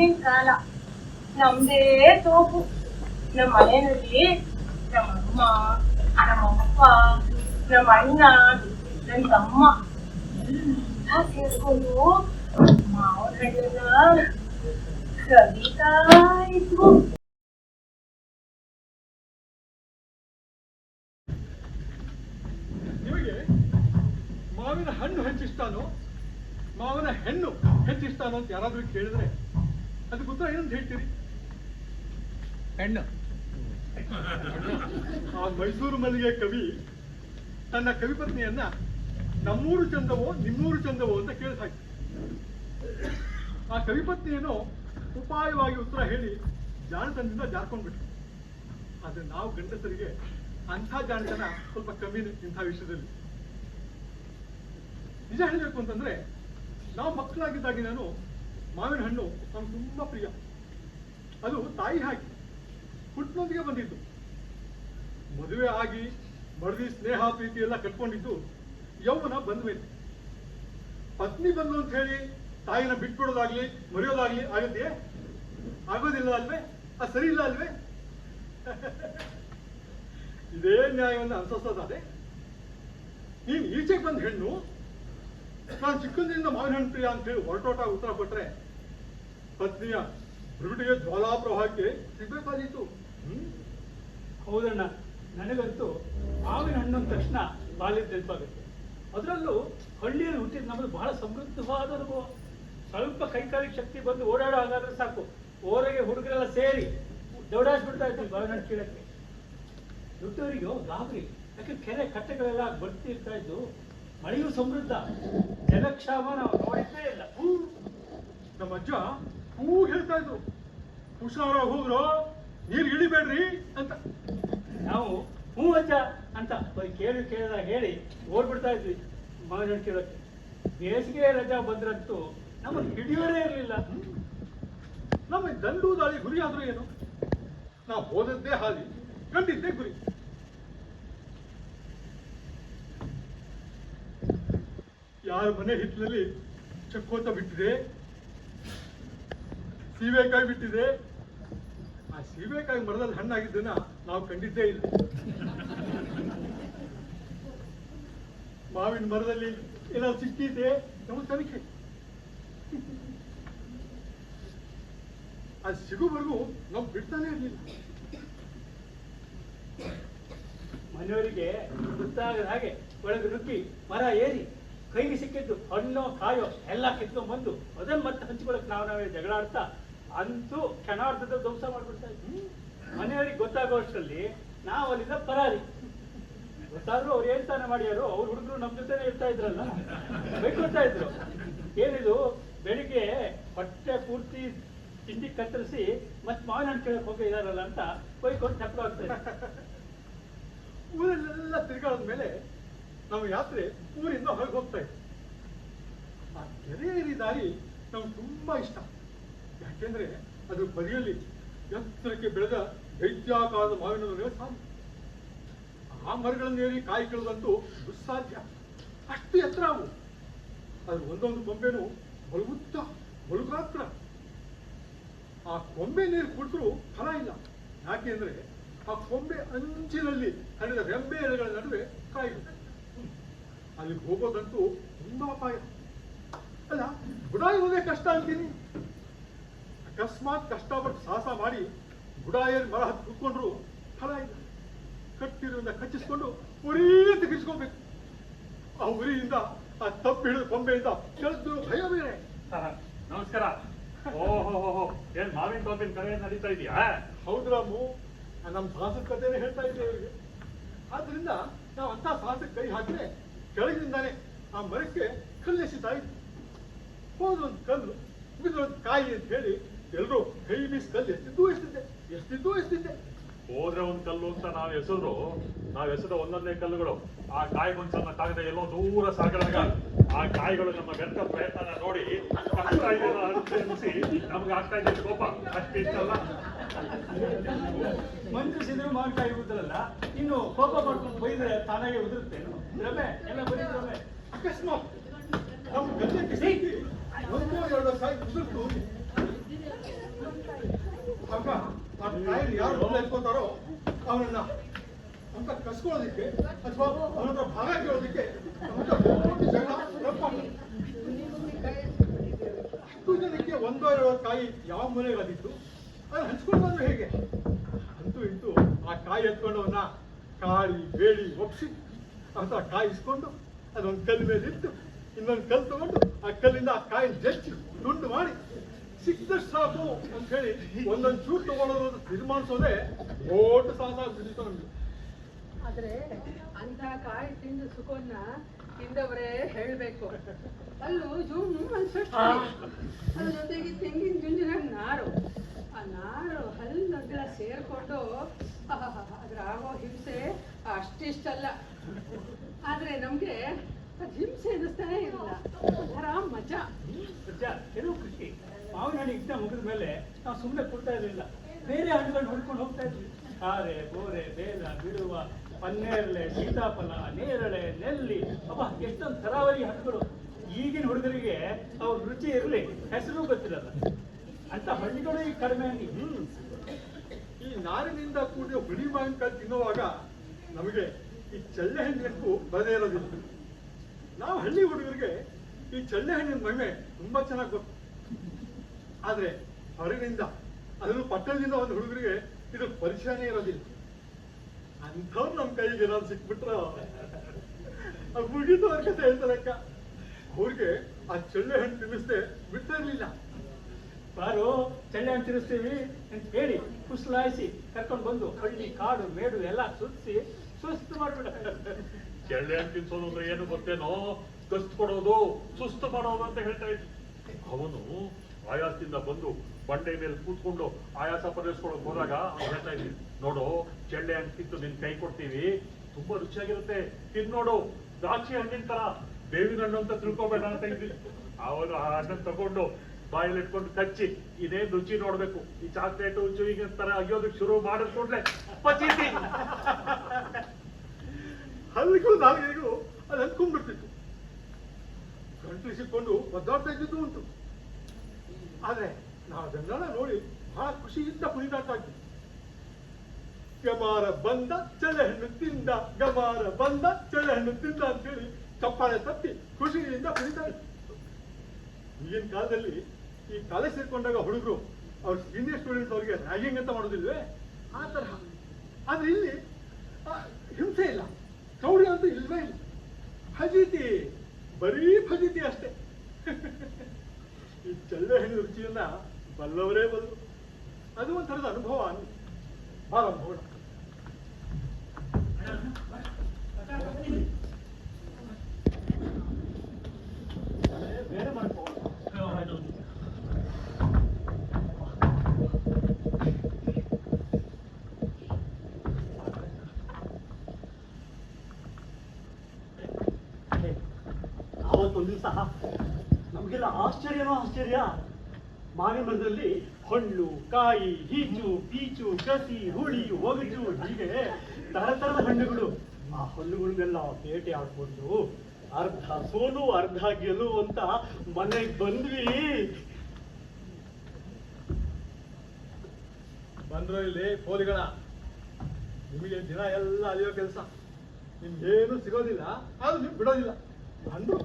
ಅದು ಮಾವಿನ ಹಣ್ಣಿನ ಕಾಲ ನಮ್ದೇ ತೋಪು ನಮ್ಮ ಮನೆಯಲ್ಲಿ ನಮ್ಮ ಅಮ್ಮ ನಮ್ಮ ಅಪ್ಪ ನಮ್ಮ ಅಣ್ಣ ನನ್ನ ತಮ್ಮ ಎಲ್ಲ ಸೇರ್ಕೊಂಡು ಮಾವಿನ ಹಣ್ಣನ್ನ ಕದೀತಾ ಇದ್ವು ಹೆಣ್ಣು. ಆ ಮೈಸೂರು ಮಲ್ಲಿಗೆ ಕವಿ ತನ್ನ ಕವಿಪತ್ನಿಯನ್ನ ನಮ್ಮೂರು ಚಂದವೋ ನಿಮ್ಮೂರು ಚಂದವೋ ಅಂತ ಕೇಳಿಸಾಯ್ತು ಆ ಕವಿಪತ್ನಿಯನ್ನು ಉಪಾಯವಾಗಿ ಉತ್ತರ ಹೇಳಿ ಜಾಣತನದಿಂದ ಜಾರ್ಕೊಂಡ್ಬಿಟ್ರು. ಆದ್ರೆ ನಾವು ಗಂಡಸರಿಗೆ ಅಂಥ ಜಾಣತನ ಸ್ವಲ್ಪ ಕಮ್ಮಿನೇ ಇಂಥ ವಿಷಯದಲ್ಲಿ. ನಿಜ ಹೇಳಬೇಕು ಅಂತಂದ್ರೆ ನಾವು ಮಕ್ಕಳಾಗಿದ್ದಾಗಿ ನಾನು ಮಾವಿನ ಹಣ್ಣು ನಮ್ಗೆ ತುಂಬಾ ಪ್ರಿಯ. ಅದು ತಾಯಿ ಹಾಗೆ. ಹುಟ್ಟಿನೊಂದಿಗೆ ಬಂದಿದ್ದು. ಮದುವೆ ಆಗಿ ಮಡದಿ ಸ್ನೇಹ ಪ್ರೀತಿ ಎಲ್ಲ ಕಟ್ಕೊಂಡಿದ್ದು ಯೌವನ ಬಂದ ಮೇಲೆ ಪತ್ನಿ ಬಂದು ಅಂತ ಹೇಳಿ ತಾಯಿನ ಬಿಟ್ಬಿಡೋದಾಗ್ಲಿ, ಮರೆಯೋದಾಗ್ಲಿ ಆಗತ್ತೆ. ಆಗೋದಿಲ್ಲ ಅಲ್ವೇ? ಅದು ಸರಿ ಇಲ್ಲ ಅಲ್ವೇ? ಇದೇ ನ್ಯಾಯವನ್ನು ಅನುಸರಿಸೋದಾದ್ರೆ, ನೀನ್ ಈಚೆಗೆ ಬಂದ ಹೆಣ್ಣು, ನಾನು ಚಿಕ್ಕಂದಿನಿಂದ ಮಾವಿನ ಹಣ್ಣು ಪ್ರಿಯ ಅಂತ ಹೇಳಿ ಹೊರಟೋಟ ಉತ್ತರ ಕೊಟ್ರೆ, ಪತ್ನಿಯ ಹುಡುಗಿಗೆ ಜ್ವಾಲಾಪ್ರವಾಹಕ್ಕೆ ಸಿಗ್ಬೇಕಾದೀತು. ಹ್ಮ್? ಹೌದಣ್ಣ, ನನಗಂತೂ ಮಾವಿನ ಹಣ್ಣು ತಕ್ಷಣ ಬಾಲ್ಯದ ನೆನಪಾಗುತ್ತೆ. ಅದರಲ್ಲೂ ಹಳ್ಳಿಯಲ್ಲಿ ಹುಟ್ಟಿದ ನಮ್ಮದು ಬಹಳ ಸಮೃದ್ಧವಾದ ಅನುಭವ. ಸ್ವಲ್ಪ ಕೈಕಾಲಿಕ ಶಕ್ತಿ ಬಂದು ಓಡಾಡೋ ಹಾಗಾದ್ರೆ ಸಾಕು. ಓರೆಗೆ ಹುಡುಗರೆಲ್ಲ ಸೇರಿ ದೌಡಾಡ್ಸ್ಬಿಡ್ತಾ ಇದ್ವಿ ಬಾವಿನ ಹಣ್ಣು ಕೀಳಕ್ಕೆ. ದೊಡ್ಡವರಿಗೂ ಗಾಬರಿ, ಯಾಕೆ ಕೆರೆ ಕಟ್ಟೆಗಳೆಲ್ಲ ಬರ್ತಿರ್ತಾ ಇದ್ದು ಮಳೆಯೂ ಸಮೃದ್ಧ. ಜಲಕ್ಷಾಮ ನಾವು ನೋಡಿದ್ದೇ ಇಲ್ಲ. ಹೂ ನಮ್ಮ ಅಜ್ಜ ಹೂ ಹೇಳ್ತಾ ಇದ್ರು. ಹುಷಾರಾಗಿ ಹೋಗ್ರು ನೀರು ಇಳಿಬೇಡ್ರಿ ಅಂತ. ನಾವು ಹ್ಞೂ ಅಜ್ಜ ಅಂತ ಬರೀ ಕೇಳಿ ಕೇಳಿದಾಗ ಹೇಳಿ ಓಡ್ಬಿಡ್ತಾ ಇದ್ವಿ ಮಾವಿನ ಕೇಳೋಕ್ಕೆ ಕೀಳಕ್ಕೆ ಬೇಸಿಗೆ ರಜಾ ಬಂದ್ರಂತೂ ನಮಗೆ ಹಿಡಿಯೋರೇ ಇರಲಿಲ್ಲ. ನಮ್ಮ ದಂಡು ದಾಳಿ ಗುರಿ ಆದ್ರೂ ಏನು? ನಾವು ಹೋದದ್ದೇ ಹಾದಿ ಕಂಡಿದ್ದೇ ಗುರಿ. ಯಾರ ಮನೆ ಹಿತ್ತಲಲ್ಲಿ ಚಕ್ಕೋತ ಬಿಟ್ಟಿದೆ? ಸೀಬೆಕಾಯಿ ಬಿಟ್ಟಿದೆ? ಆ ಸೀಬೆಕಾಯಿ ಮರದಲ್ಲಿ ಹಣ್ಣಾಗಿದ್ದನ್ನ ನಾವು ಕಂಡಿದ್ದೇ ಇಲ್ಲ. ಮಾವಿನ ಮರದಲ್ಲಿ ಏನಾದ್ರು ಸಿಕ್ಕಿದ್ದೆ ನಮ್ಮ ತನಿಖೆ. ಅದು ಸಿಗುವವರೆಗೂ ನಾವು ಬಿಡ್ತಾನೆ ಇರಲಿಲ್ಲ. ಮನೆಯವರಿಗೆ ಗೊತ್ತಾಗದ ಹಾಗೆ ಒಳಗೆ ನುಗ್ಗಿ ಮರ ಏರಿ ಕೈಗೆ ಸಿಕ್ಕಿದ್ದು ಹಣ್ಣು, ಕಾಯೋ ಎಲ್ಲ ಕಿತ್ಕೊಂಡ್ ಬಂದು ಅದನ್ನ ಮತ್ತೆ ಹಂಚ್ಕೊಳಕ್ ನಾವು ನಾವೇ ಜಗಳ ಆಡ್ತಾ ಅಂತೂ ಕ್ಷಣಾರ್ಧದ ಧ್ವಂಸ ಮಾಡ್ಬಿಡ್ತಾ ಇದ್ವಿ. ಮನೆಯವರಿಗೆ ಗೊತ್ತಾಗೋ ಅಷ್ಟರಲ್ಲಿ ನಾವು ಅಲ್ಲಿಂದ ಪರಾರಿ. ಗೊತ್ತಾದ್ರೂ ಅವ್ರು ಏನ್ ತಾನೇ ಮಾಡ್ಯಾರೋ ಅವ್ರ ಹುಡುಗರು ನಮ್ ಜೊತೆನೆ ಇರ್ತಾ ಇದ್ರಲ್ಲ. ಬೈಕೊಳ್ತಾ ಇದ್ರು. ಏನಿದು, ಬೆಳಿಗ್ಗೆ ಹೊಟ್ಟೆ ಪೂರ್ತಿ ತಿಂಡಿ ಕತ್ತರಿಸಿ ಮತ್ ಮಾವಿನ ಹಣ್ಣು ಕೇಳಕ್ ಹೋಗಿ ಇದಾರಲ್ಲ ಅಂತ ಬೈಕೊಂಡು ತಪ್ಪು ಆಗ್ತಾರೆ ಊರಲ್ಲೆಲ್ಲ ತಿರ್ಗಾಡದ ಮೇಲೆ ನಮ್ಮ ಯಾತ್ರೆ ಊರಿಂದ ಹೊರಗೆ ಹೋಗ್ತಾ ಇತ್ತು ಆ ಕೆರೆ ದಾರಿ ನಮ್ಗೆ ತುಂಬಾ ಇಷ್ಟ. ಯಾಕೆಂದ್ರೆ ಅದ್ರ ಬದಿಯಲ್ಲಿ ಎತ್ತರಕ್ಕೆ ಬೆಳೆದ ದೈತ್ಯಾಕಾರದ ಮಾವಿನ ಮರಗಳ ಸಾಧ್ಯ ಆ ಮರಗಳನ್ನೇರಿ ಕಾಯಿ ಕೀಳೋದಂತೂ ದುಸ್ಸಾಧ್ಯ. ಅಷ್ಟು ಎತ್ತರ ಅವು. ಅದ್ರ ಒಂದೊಂದು ಕೊಂಬೆನೂ ಬಲಗುತ್ತ ಬಲುಗಾತ್ರ ಆ ಕೊಂಬೆ ನೀರು ಕುಡಿದ್ರೂ ಫಲ ಇಲ್ಲ. ಯಾಕೆಂದ್ರೆ ಆ ಕೊಂಬೆ ಅಂಚಿನಲ್ಲಿ ಹರಿದ ರೆಂಬೆ ಎಲೆಗಳ ನಡುವೆ ಕಾಯಿ ಅಲ್ಲಿಗೆ ಹೋಗೋದಂತೂ ತುಂಬಾ ಅಪಾಯ. ಅಲ್ಲ ಬುಡಾಯುವುದೇ ಕಷ್ಟ ಅಂತೀನಿ. ಅಕಸ್ಮಾತ್ ಕಷ್ಟಪಟ್ಟು ಸಾಹಸ ಮಾಡಿ ಗುಡಾಯರ್ ಮರ ಹತ್ತು ಕುತ್ಕೊಂಡ್ರು. ಫಲ ಇಲ್ಲ ಕಟ್ಟಿರುವುದ ಕಚ್ಚಿಸ್ಕೊಂಡು ಉರಿ ಅಂತ ಆ ಉರಿಯಿಂದ ಆ ತಪ್ಪು ಹಿಡಿದ ಕೊಂಬೆಯಿಂದ ಕೆಲಸದ್ರು ಭಯ ಬೇರೆ. ನಮಸ್ಕಾರ. ಓಹೋ ಏನ್ ಮಾವಿನ ತೋಪಿನ ಕರೆ ನಡೀತಾ ಇದೆಯಾ? ಹೌದು ರಾಮು ನಮ್ಮ ಸಾಹಸದ ಕಥೆನೇ ಹೇಳ್ತಾ ಇದ್ದೆ ಇವರಿಗೆ. ಆದ್ರಿಂದ ನಾವು ಅಂತ ಸಾಹಸಕ್ಕೆ ಕೈ ಹಾಕಿದ್ರೆ ಕೆಳಗಿನಿಂದಾನೆ ಆ ಮರಕ್ಕೆ ಕಲ್ಲೆಸಿತಾ ಇತ್ತು. ಇದ್ವಿ ಹೋದೊಂದು ಕಲ್ಲು ಉಗಿದೊಂದು ಕಾಯಿ ಅಂತ ಹೇಳಿ ಎಲ್ಲರೂ ಕೈ ಬೀಸ್ ಕಲ್ಲು ಎಷ್ಟಿದ್ದು ಎಷ್ಟಿದ್ದೆ ಎಷ್ಟಿದ್ದು ಎಷ್ಟಿದ್ದೆ? ಹೋದ್ರೆ ಒಂದ್ ಕಲ್ಲು ಅಂತ ನಾವ್ ಎಸೆದ್ರು ನಾವ್ ಎಸೆದ ಒಂದೊಂದೇ ಕಲ್ಲುಗಳು ಆ ಕಾಯಿ ಗುಂಚನ್ನ ತಾಗದೆ ಎಲ್ಲೋ ದೂರ ಸಾಗಿದಾಗ ಆ ಕಾಯಿಗಳು ನಮ್ಮ ವ್ಯರ್ಥ ಪ್ರಯತ್ನ ನೋಡಿ ಕಷ್ಟ ಇದೆ ಅನ್ಸಿ ನಮ್ಗೆ ಆಗ್ತಾ ಇದ್ದ ಕೋಪ. ಅಷ್ಟಿಷ್ಟಲ್ಲ ಮಂತ್ರಿಸಿದ್ರು ಮಾವಿನಕಾಯಿ ಉದ್ರಲ್ಲ ಇನ್ನು ಕೋಪ ಮಾಡ್ಕೊಂಡು ಬೈದ್ರೆ ತಾನಾಗೆ ಉದುರುತ್ತೇನು? ರಮೆ ಎಲ್ಲ ಬರೀ ರಮೆ. ಅಕಸ್ಮಾತ್ ಒಂದು ಎರಡು ಒಂದೋ ಎರಡೋ ಸಾಯಿ ಕುಸಿರ್ತು ಆಗ ಆ ಕಾಯಿಲೆ ಯಾರು ಬಲ ಎತ್ಕೊತಾರೋ ಅವನನ್ನ ಅಂತ ಕಸ್ಕೊಳ್ಳೋದಿಕ್ಕೆ ಅಥವಾ ಅವನ ಹತ್ರ ಭಾಗ ಕೇಳೋದಿಕ್ಕೆ ಹತ್ತು ರಪ್ಪಾಗ್ತದೆ. ಅಷ್ಟು ಜನಕ್ಕೆ ಒಂದೋ ಎರಡೋ ಕಾಯಿ ಯಾವ ಮನೆಗೆ ಅದನ್ನ ಅದು ಹಂಚ್ಕೊಂಡು ಹೇಗೆ ಅಂತೂ ಇಂತೂ ಆ ಕಾಯಿ ಎತ್ಕೊಂಡವನ್ನ ಕಾಳಿ, ಬೇಳಿ ಒಪ್ಸಿ ಅಂತ ಕಾಯಿ ಇಸ್ಕೊಂಡು ಅದೊಂದು ಕಲ್ಲು ಮೇಲೆ ಇಟ್ಟು ಇನ್ನೊಂದು ಕಲ್ಲು ತಗೊಂಡು ಆ ಕಲ್ಲಿಂದ ಆ ಕಾಯಿ ಜಚ್ಚಿ ತುಂಡು ಮಾಡಿ ಸಿಕ್ಕದಷ್ಟು ಸಾಕು ಅಂತ ಹೇಳಿ ಒಂದೊಂದು ಚೂರು ತಗೊಳ್ಳೋದು ತೀರ್ಮಾನಿಸೋದೇ ದೊಡ್ಡ ಬಿಡಿತು ನಮ್ಗೆ. ಆದ್ರೆ ಅಂತ ಕಾಯಿ ತಿಂದು ಸುಖವನ್ನ ತಿಂದವರೇ ಹೇಳ್ಬೇಕು. ಅಲ್ಲೂ ಜೂಮ್ ಅನ್ಸುತ್ತೆ ಅದ್ರ ಜೊತೆಗೆ ತೆಂಗಿನ ಜುಂಜಿನ ನಾರು. ಆ ನಾರು ಹಲ್ಲನ್ನೆಲ್ಲ ಸೇರಿಕೊಂಡು ಅದ್ರ ಆಗೋ ಹಿಂಸೆ ಅಷ್ಟಿಷ್ಟಲ್ಲ. ಆದ್ರೆ ನಮ್ಗೆ ಅದು ಹಿಂಸೆ ಅನ್ನಿಸ್ತಾನೆ ಇಲ್ಲ. ಒಂಥರ ಮಜಾ. ಮಜಾ. ಕೆಲವು ಖುಷಿ. ಮಾವಿನ ಹಣ್ಣು ಇಟ್ಟ ಮುಗಿದ ಮೇಲೆ ನಾವು ಸುಮ್ಮನೆ ಕೊಡ್ತಾ ಇರಲಿಲ್ಲ. ಬೇರೆ ಹಣ್ಣುಗಳನ್ನ ಹುಡ್ಕೊಂಡು ಹೋಗ್ತಾ ಇದ್ವಿ. ಹಾರೆ ಬೋರೆ, ಬೇಲ, ಬಿಡುವ ಪನ್ನೇರಳೆ ಸೀತಾಫಲ, ನೇರಳೆ, ನೆಲ್ಲಿ. ಅಬ್ಬ, ಎಷ್ಟೊಂದು ತರಾವರಿ ಹಣ್ಣುಗಳು. ಈಗಿನ ಹುಡುಗರಿಗೆ ಅವ್ರ ರುಚಿ ಇರಲಿ. ಹೆಸರು ಗೊತ್ತಿರಲ್ಲ. ಅಂತ ಹಣ್ಣುಗಳು ಈ ಕಡಿಮೆ ಹ್ಮ್. ಈ ನಾರಿನಿಂದ ಕೂಡಿದ ಹುಳಿ ಮಾವಿನಕಾಯಿ ತಿನ್ನುವಾಗ ನಮಗೆ ಈ ಚಳ್ಳೆ ಹಣ್ಣಿನಕ್ಕೂ ಬರದೇ ಇರೋದಿಲ್ಲ. ನಾವು ಹಳ್ಳಿ ಹುಡುಗರಿಗೆ ಈ ಚಳ್ಳೆ ಹಣ್ಣಿನ ಮಹಿಮೆ ತುಂಬಾ ಚೆನ್ನಾಗಿ ಗೊತ್ತು. ಆದ್ರೆ ಹೊರಗಿನಿಂದ ಅದನ್ನು ಪಟ್ಟಣದಿಂದ ಒಂದು ಹುಡುಗರಿಗೆ ಇದು ಪರಿಚಯನೇ ಇರೋದಿಲ್ಲ. ಅಂಥವ್ರು ನಮ್ಮ ಕೈಗೆ ಏನಾದ್ರು ಸಿಕ್ಬಿಟ್ರ ಮುಗಿದು ಅವ್ರ ಅಂತ ಹೇಳ್ತಾರಕ್ಕ ಅವ್ರಿಗೆ ಆ ಚಳ್ಳೆ ಹಣ್ಣು ತಿನ್ನಿಸ್ದೆ ಬಿಡ್ತಾ ಇರ್ಲಿಲ್ಲ. ಬಾರು ಚಳ್ಳೆ ಹಣ್ಣು ತಿನ್ನಿಸ್ತೀವಿ ಅಂತ ಹೇಳಿ ಕುಸಲಾಯಿಸಿ ಕರ್ಕೊಂಡು ಬಂದು ಹಳ್ಳಿ ಕಾಡು ಮೇಡು ಎಲ್ಲ ಸುತ್ತಿಸಿ ಸುಸ್ತು ಮಾಡ್ಬಿಡ ಚಳ್ಳೆ ಹಣ್ಣು ತಿನ್ಸೋದು ಅಂದ್ರೆ ಏನು ಗೊತ್ತೇನೋ? ಕಸ್ತು ಕೊಡೋದು, ಸುಸ್ತು ಮಾಡೋದು ಅಂತ ಹೇಳ್ತಾ ಇದ್ವಿ ಅವನು ಆಯಾಸದಿಂದ ಬಂದು ಬಂಡೆ ಮೇಲೆ ಕೂತ್ಕೊಂಡು ಆಯಾಸ ಪರಿಹರಿಸ್ಕೊಳಕ್ ಹೋದಾಗ ಹೇಳ್ತಾ ಇದ್ದೀನಿ ನೋಡು, ಚೆಂಡೆ ಹಣ್ಣು ಕಿತ್ತು ನಿನ್ ಕೈ ಕೊಡ್ತೀವಿ, ತುಂಬಾ ರುಚಿಯಾಗಿರುತ್ತೆ, ತಿನ್ ನೋಡು, ದ್ರಾಕ್ಷಿ ಹಣ್ಣಿನ ತರ ಬೇವಿನ ಹಣ್ಣು ಅಂತ ತಿಳ್ಕೊಬೇಡ ಅಂತ ಇದ್ವಿ ಅವನು ಆ ಹಣ್ಣನ್ನು ತಗೊಂಡು ಬಾಯಲ್ಲಿ ಇಟ್ಕೊಂಡು ಕಚ್ಚಿ, ಇದೇ ರುಚಿ ನೋಡ್ಬೇಕು. ಈ ಚಾಕ್ಲೇಟ್ ಈಗ ತರ ಅಗಿಯೋದಕ್ಕೆ ಶುರು ಮಾಡಿಸ್ಕೊಂಡ್ಲೆ ಕೂಡ್ಲೆ ಪಚೀತಿ ಹಲ್ಲಿಗೂ ನಾಲ್ಗೆಗೂ ಅದು ಅಂದ್ಕೊಂಡ್ಬಿಡ್ತಿತ್ತು ಗಂಟು ಸಿಕ್ಕೊಂಡು ಒದ್ದಾಡ್ತಾ ಇದ್ದಿದ್ದು ಉಂಟು. ಆದ್ರೆ ನಾವು ಅದನ್ನೆಲ್ಲ ನೋಡಿ ಬಹಳ ಖುಷಿಯಿಂದ ಕುಣಿದಾಡ್ತಾ ಇದ್ವಿ ಗಮಾರ ಬಂದ ಹಣ್ಣು ತಿಂದ, ಗಮಾರ ಬಂದ ಹಣ್ಣು ತಿಂದ ಅಂತೇಳಿ ಚಪ್ಪಾಳೆ ತಪ್ಪಿ ಖುಷಿಯಿಂದ ಕುಣಿತಾ ಈಗಿನ ಕಾಲದಲ್ಲಿ ಈ ಕಾಲೇಜ್ ಸೇರ್ಕೊಂಡಾಗ ಹುಡುಗರು ಅವ್ರ ಸೀನಿಯರ್ ಸ್ಟೂಡೆಂಟ್ಸ್ ಅವ್ರಿಗೆ ರ್ಯಾಗಿಂಗ್ ಅಂತ ಮಾಡೋದಿಲ್ವೇ? ಆ ತರಹ. ಆದ್ರೆ ಇಲ್ಲಿ ಹಿಂಸೆ ಇಲ್ಲ. ಕೌಡಿ ಅಂತೂ ಇಲ್ವೇ ಇಲ್ಲ. ಫಜೀತಿ, ಬರೀ ಫಜೀತಿ ಅಷ್ಟೇ. ಈ ಚಳ್ಳೆ ಹಣ್ಣು ರುಚಿಯನ್ನ ಬಲ್ಲವರೇ ಬಲ್ಲರು ಅದು ಒಂಥರದ ಅನುಭವ ಅನ್ನಿ ಬಹಳ ಅನುಭವ ಆಶ್ಚರ್ಯ. ಮಾವಿನ ಮರದಲ್ಲಿ ಹಣ್ಣು ಕಾಯಿ, ಹೀಚು, ಪೀಚು, ಕಸಿ, ಹುಳಿ ಒಗಜು ಹೀಗೆ ತರತರದ ಹಣ್ಣುಗಳು. ಆ ಹಣ್ಣುಗಳನ್ನೆಲ್ಲ ಬೇಟೆ ಆಡ್ಕೊಂಡು ಅರ್ಧ ಸೋಲು, ಅರ್ಧ ಗೆಲುವು ಅಂತ ಮನೆಗೆ ಬಂದ್ವಿ. ಬಂದ್ರು ಇಲ್ಲಿ ಪೋಲಿಗಳ ನಿಮಗೆ ದಿನ ಎಲ್ಲ ಅಲಿಯೋ ಕೆಲಸ. ನಿಮ್ಗೇನು ಸಿಗೋದಿಲ್ಲ ಅದು ನೀವು ಬಿಡೋದಿಲ್ಲ. ಅಂದ್ರು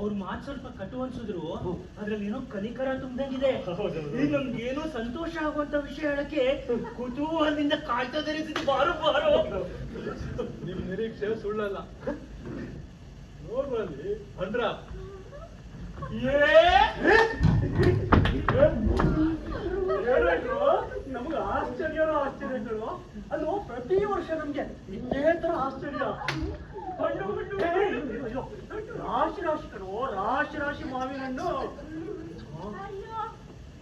ಅವ್ರ ಮಾತ್ ಸ್ವಲ್ಪ ಕಟು ಅನ್ಸಿದ್ರು ಅದ್ರಲ್ಲಿ ಏನೋ ಕನಿಕರ ತುಂಬಿದೆ. ಈಗ ನಮ್ಗೇನೋ ಸಂತೋಷ ಆಗುವಂತ ವಿಷಯ ಹೇಳಕ್ಕೆ ಕುತೂಹಲದಿಂದ ಕಾಯ್ತಾ ಬಾರೋ ಬಾರೋ. ನಿಮ್ ನಿರೀಕ್ಷೆ ಸುಳ್ಳಲ್ಲ. ನೋಡ್ಬಲ್ಲಿ ಅಂದ್ರ ನಮ್ಗೆ ಆಶ್ಚರ್ಯನೋ ಆಶ್ಚರ್ಯಗಳು? ಅದು ಪ್ರತಿ ವರ್ಷ ನಮ್ಗೆ ಇದೇ ತರ ಆಶ್ಚರ್ಯ. ಹಣ್ಣು ಹಣ್ಣು ಏ, ಅಯ್ಯೋ, ಅಯ್ಯೋ. ರಾಶಿ ರಾಶಿ ಕಣೋ ರಾಶಿ ರಾಶಿ ಮಾವಿನ ಹಣ್ಣು ಅಯ್ಯೋ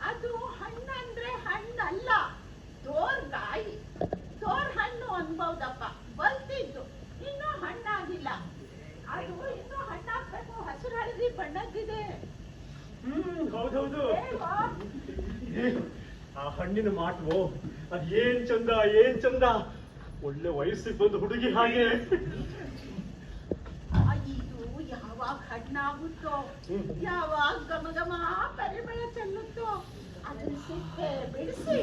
ಅದು ಹಣ್ಣಂದ್ರೆ ಹಣ್ಣಲ್ಲ ತೋರ್ಗಾಯಿ ತೋರ್ ಹಣ್ಣು ಅನ್ಬಹುದಪ್ಪ ಬಲ್ತಿದ್ದು ಇನ್ನೂ ಹಣ್ಣಾಗಿಲ್ಲ. ಅದು ಇನ್ನೂ ಹಣ್ಣಾಗ್ಬೇಕು ಹಸಿರು ಹಳದಿ ಬಣ್ಣದ್ದಿದೆ. ಹ್ಮ್ ಹೌದೌದು ಆ ಹಣ್ಣಿನ ಮಾಟು ಅದ್ ಏನ್ ಚಂದ ಏನ್ ಚಂದ. ಒಳ್ಳೆ ವಯಸ್ಸಿಗೆ ಬಂದು ಹುಡುಗಿ ಹಾಗೆ ಆ, ಇದು ಯಾವ ಯಾವಾಗ ಹಣ್ಣಾಗುತ್ತೋ ಯಾವಾಗ ಘಮ ಘಮ ಪರಿಮಳ ಚೆಲ್ಲುತ್ತೋ? ಅದನ್ನ ಸಿಪ್ಪೆ ಬಿಡಿಸಿ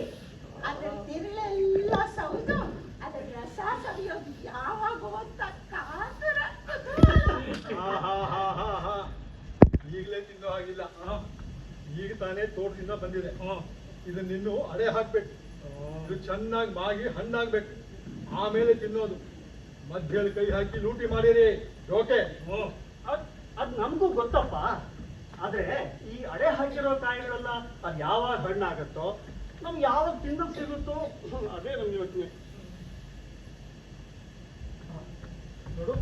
ಅದರ ತಿರುಳೆಲ್ಲ ಸೌದು ಅದರ ರಸ ಸವಿಯೋದು ಯಾವಾಗ ಅಂತ ಕಾತರ. ಈಗಲೇ ತಿನ್ನೋ ಆಗಿಲ್ಲ ಈಗ ತಾನೇ ತೋಟದಿಂದ ಬಂದಿದೆ. ಇದನ್ನ ನಿನ್ನ ಅಡೆ ಹಾಕ್ಬೇಕು. ಇದು ಚೆನ್ನಾಗಿ ಮಾಗಿ ಹಣ್ಣಾಗ್ಬೇಕು. ಆಮೇಲೆ ತಿನ್ನೋದು. ಮಧ್ಯದಲ್ಲಿ ಕೈ ಹಾಕಿ ಲೂಟಿ ಮಾಡಿರಿ. ಓಕೆ? ಅದ್ ನಮಗೂ ಗೊತ್ತಪ್ಪ. ಆದ್ರೆ ಈ ಅಡೆ ಹಾಕಿರೋ ಕಾಯಿಗಳೆಲ್ಲ ಅದ್ ಯಾವಾಗ ಹಣ್ಣಾಗತ್ತೋ ನಮ್ಗೆ ಯಾವಾಗ ತಿನ್ನಕ್ ಸಿಗುತ್ತೋ, ಅದೇ ನಮ್ಗೆ ಯೋಚನೆ. ನೋಡು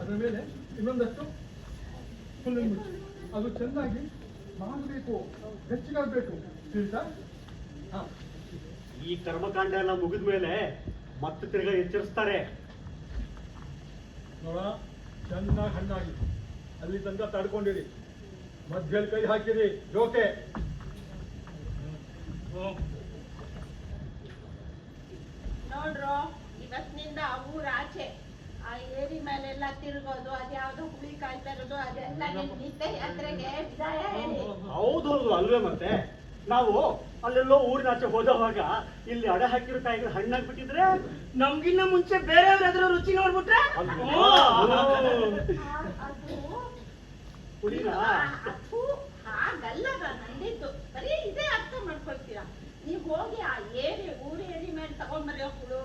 ಅದರ ಮೇಲೆ ಇನ್ನೊಂದಷ್ಟು ಹುಲ್ಲಿನ ಅದು ಚೆನ್ನಾಗಿ ಮಾಡಬೇಕು, ಹೆಚ್ಚಿಗಾಗಬೇಕು. ತಿಳಿತಾ? ಈ ಕರ್ಮಕಾಂಡ ಎಲ್ಲ ಮುಗಿದ ಮೇಲೆ ಮತ್ತೆ ತಿರ್ಗ ಎಚ್ಚರಿಸ್ತಾರೆ. ನೋಡ ಚೆನ್ನಾಗಿ ಹಣ್ಣಾಗಿ ಅಲ್ಲಿ ತಂದ ತಡ್ಕೊಂಡಿರಿ. ಮಧ್ಯದಲ್ಲಿ ಕೈ ಹಾಕಿರಿ. ಜೋಕೆ ನೋಡ್ರೋ ಇವತ್ತಿನಿಂದ ಊರ ಆಚೆ ಆ ಏರಿ ಮೇಲೆಲ್ಲ ತಿರುಗೋದು ಅದ್ಯಾವ್ದು ಹುಳಿ ಕಾಯ್ತಾ ಇರೋದು ಅದೆಲ್ಲ ನಿಮ್ ನಿತ್ಯ ಯಾತ್ರೆಗೆ. ವಿದಾಯ ಹೇಳಿ ಹೌದು ಹೌದು ಅಲ್ವೇ ಮತ್ತೆ? ನಾವು ಅಲ್ಲೆಲ್ಲೋ ಊರಿನಾಚೆ ಹೋದವಾಗ ಇಲ್ಲಿ ಅಡ ಹಾಕಿರೋ ಕಾಯಿಗಳು ಹಣ್ಣಾಗ್ಬಿಟ್ಟಿದ್ರೆ ನಮ್ಗಿನ್ನ ಮುಂಚೆ ಬೇರೆಯವ್ರ ಎದುರು ರುಚಿ ನೋಡ್ಬಿಟ್ರೆ? ಆ- ಅದು ಹಾಗಲ್ಲದ ನಂದಿದ್ದು. ಬರೀ ಇದೇ ಅರ್ಥ ಮಾಡ್ಕೊಳ್ತೀರಾ? ನೀವು ಹೋಗಿ ಆ ಏರಿ ಊರೇರಿ ಮೇಲೆ ತಗೊಂಡ್ಬರೋ ಹುಳು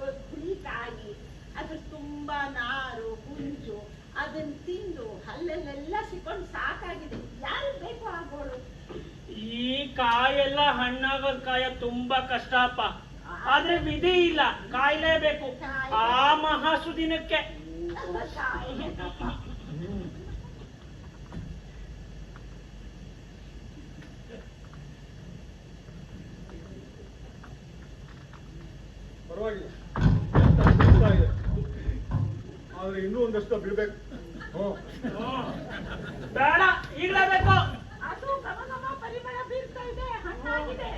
ಕಾಯಿ ಅದ್ರ ತುಂಬಾ ನಾರು ಹುಂಜು ಅದನ್ನ ತಿಂದು ಹಲ್ಲಲ್ಲೆಲ್ಲ ಸಿಕ್ಕೊಂಡು ಸಾಕಾಗಿದೆ. ಯಾರು ಬೇಕು ಈ ಕಾಯೆಲ್ಲ ಹಣ್ಣಾಗೋದ್ ಕಾಯ ತುಂಬಾ ಕಷ್ಟಪ್ಪ ಆದ್ರೆ ವಿಧಿ ಇಲ್ಲ ಕಾಯ್ಲೇಬೇಕು. ಆ ಮಹಾಸುದಿನಕ್ಕೆ. ದಿನಕ್ಕೆ ಪರವಾಗಿಲ್ಲ ಆದ್ರೆ ಇನ್ನೂ ಒಂದಷ್ಟು ಬಿಡ್ಬೇಕು. ಬೇಡ ಈಗ್ಲೇ ಬೇಕು ಅದು ಘಮ ಘಮ ಪರಿಮಳ ಬೀರ್ತಾ ಇದೆ ಹಣ್ಣಾಗಿದೆ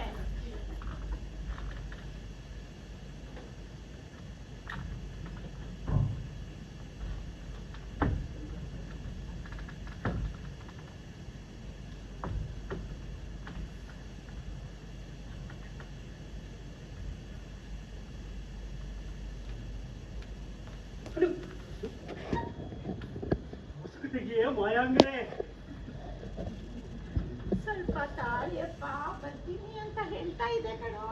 ಸಂಸ್ಕೃತಿಗೆ ಮಾಯಾಂಗನೆ ಸ್ವಲ್ಪ ತಾಳಿಯಪ್ಪ ಬರ್ತೀನಿ ಅಂತ ಹೇಳ್ತಾ ಇದೆ ಕಣೋ.